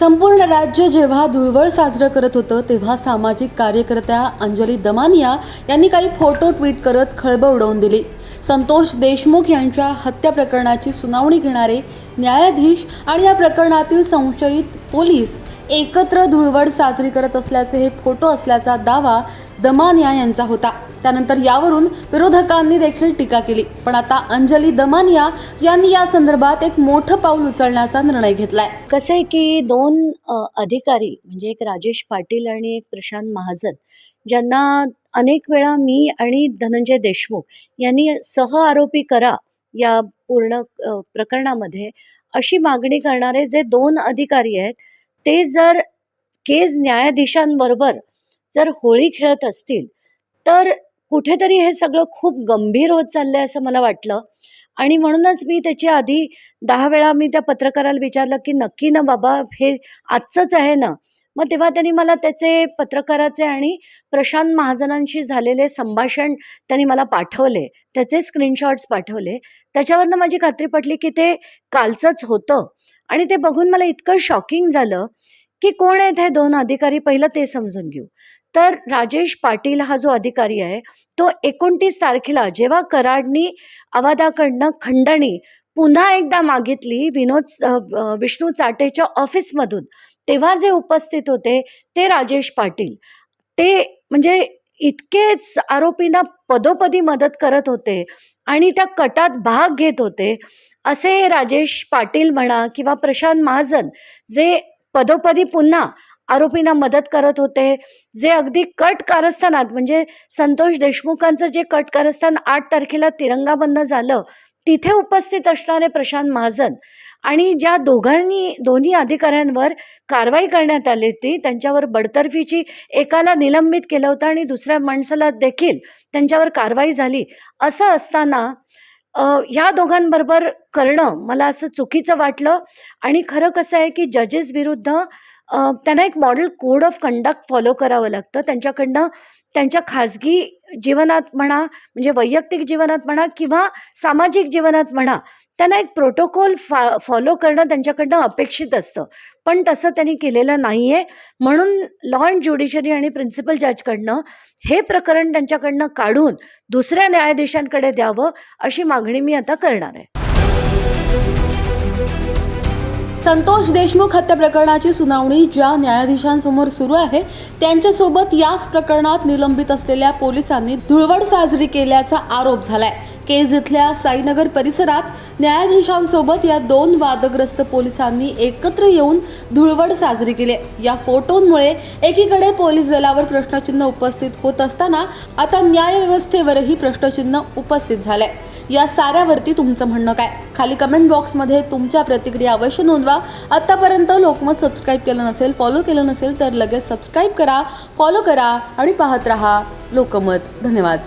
संपूर्ण राज्य जेव्हा धुळवळ साजरं करत होतं तेव्हा सामाजिक कार्यकर्त्या अंजली दमानिया यांनी काही फोटो ट्विट करत खळबळ उडवून दिली. संतोष देशमुख यांच्या हत्या प्रकरणाची सुनावणी घेणारे न्यायाधीश आणि या प्रकरणातील संशयित पोलीस एकत्र धुळवड साजरी करत असल्याचे हे फोटो असल्याचा दावा दमानिया यांचा होता. त्यानंतर यावरून विरोधकांनी देखील टीका केली. पण आता अंजली दमानिया यांनी या संदर्भात एक मोठं पाऊल उचलण्याचा निर्णय घेतलाय. कसं आहे की दोन अधिकारी म्हणजे एक राजेश पाटील आणि एक प्रशांत महाजन ज्यांना अनेक वेळा मी आणि धनंजय देशमुख यांनी सह आरोपी करा या पूर्ण प्रकरणामध्ये अशी मागणी करणारे जे दोन अधिकारी आहेत ते जर केज न्यायाधीशांबरोबर जर होळी खेळत असतील तर कुठेतरी हे सगळं खूप गंभीर होत चाललं आहे असं मला वाटलं. आणि म्हणूनच मी त्याच्या आधी दहा वेळा मी त्या पत्रकाराला विचारलं की नक्की ना बाबा हे आजचंच आहे ना? मग तेव्हा त्यांनी मला त्याचे पत्रकाराचे आणि प्रशांत महाजनांशी झालेले संभाषण त्यांनी मला पाठवले. त्याचे स्क्रीनशॉट्स पाठवले. त्याच्यावरनं माझी खात्री पटली की ते कालचंच होतं. आणि ते बघून मला इतकं शॉकिंग झालं की कोण आहेत हे दोन अधिकारी? पहिलं ते समजून घेऊ. तर राजेश पाटील हा जो अधिकारी आहे तो एकोणतीस तारखेला जेव्हा कराडनी आवादाकडनं खंडणी पुन्हा एकदा मागितली विनोद विष्णू चाटेच्या ऑफिसमधून तेव्हा जे उपस्थित होते ते राजेश पाटील. ते म्हणजे इतकेच आरोपींना पदोपदी मदत करत होते आणि त्या कटात भाग घेत होते असे राजेश पाटील म्हणा किंवा प्रशांत महाजन जे पदोपदी पुन्हा आरोपींना मदत करत होते जे अगदी कट कारस्थानात म्हणजे संतोष देशमुखांचं जे कट कारस्थान आठ तारखेला तिरंगा बंद झालं तिथे उपस्थित असणारे प्रशांत महाजन आणि ज्या दोघांनी दोन्ही अधिकाऱ्यांवर कारवाई करण्यात आली होती त्यांच्यावर बडतर्फीची एकाला निलंबित केलं होतं आणि दुसऱ्या माणसाला देखील त्यांच्यावर कारवाई झाली. असं असताना ह्या दोघांबरोबर करणं मला असं चुकीचं वाटलं. आणि खरं कसं आहे की जजेस विरुद्ध त्यांना एक model code of conduct follow करावं लागतं. त्यांच्याकडनं त्यांच्या खाजगी जीवनात म्हणा म्हणजे वैयक्तिक जीवनात म्हणा किंवा सामाजिक जीवनात म्हणा त्यांना एक प्रोटोकॉल फा फॉलो करणं त्यांच्याकडनं अपेक्षित असतं. पण तसं त्यांनी केलेलं नाही आहे म्हणून लॉ अँड ज्युडिशरी आणि प्रिन्सिपल जजकडनं हे प्रकरण त्यांच्याकडनं काढून दुसऱ्या न्यायाधीशांकडे द्यावं अशी मागणी मी आता करणार आहे. संतोष देशमुख हत्या प्रकरणाची सुनावणी ज्या न्यायाधीशांसमोर सुरू आहे त्यांच्यासोबत याच प्रकरणात निलंबित असलेल्या पोलिसांनी धुळवड साजरी केल्याचा आरोप झालाय. केज इथल्या साईनगर परिसरात न्यायाधीशांसोबत या दोन वादग्रस्त पोलिसांनी एकत्र येऊन धुळवड साजरी केली. या फोटोंमुळे एकीकडे पोलीस दलावर प्रश्नचिन्ह उपस्थित होत असताना आता न्यायव्यवस्थेवरही प्रश्नचिन्ह उपस्थित झालंय या साऱ्यावरती तुमचं म्हणणं काय? खाली कमेंट बॉक्समध्ये तुमच्या प्रतिक्रिया अवश्य नोंदवा. आत्तापर्यंत लोकमत सबस्क्राईब केलं नसेल फॉलो केलं नसेल तर लगेच सबस्क्राईब करा फॉलो करा आणि पाहत रहा लोकमत. धन्यवाद.